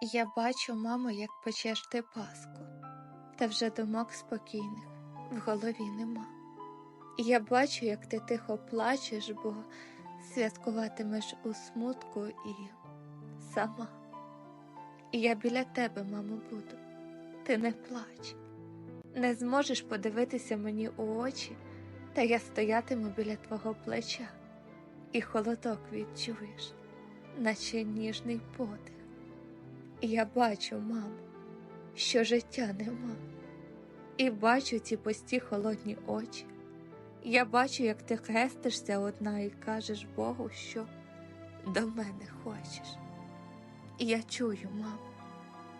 Я бачу, мамо, як печеш ти паску, та вже думок спокійних в голові нема. Я бачу, як ти тихо плачеш, бо святкуватимеш у смутку і сама. Я біля тебе, мамо, буду, ти не плач, не зможеш подивитися мені у очі, та я стоятиму біля твого плеча, і холодок відчуєш, наче ніжний подих. Я бачу, мамо, що життя нема, і бачу ці пусті холодні очі. Я бачу, як ти хрестишся одна і кажеш Богу, що до мене хочеш. Я чую, мамо,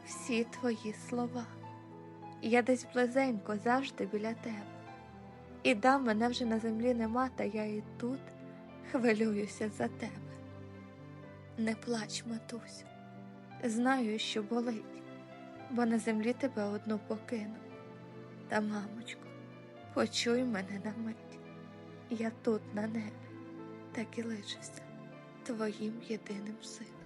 всі твої слова. Я десь близенько завжди біля тебе. І да, мене вже на землі нема, та я і тут хвилююся за тебе. Не плач, матусю. Знаю, що болить, бо на землі тебе одну покину. Та, мамочко, почуй мене на мить. Я тут на небі, так і лишуся твоїм єдиним сином.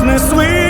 щитах несли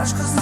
Тяжко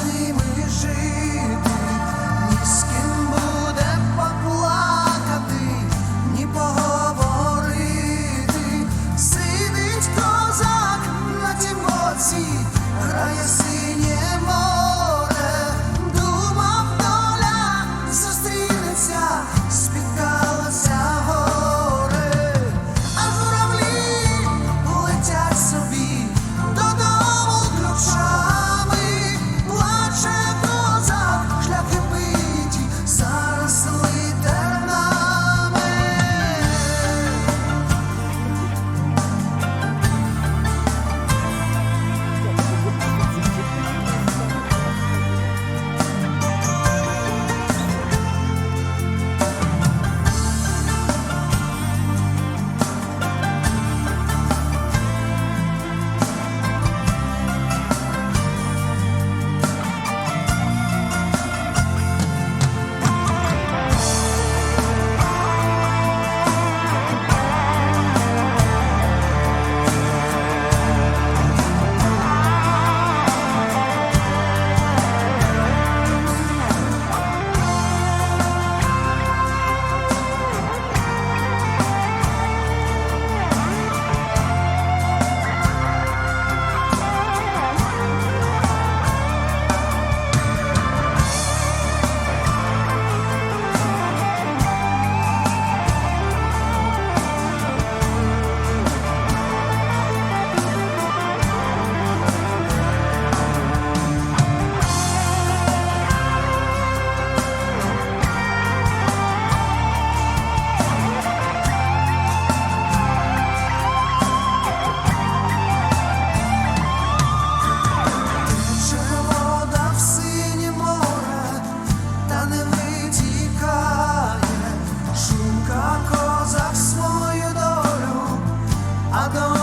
I'll go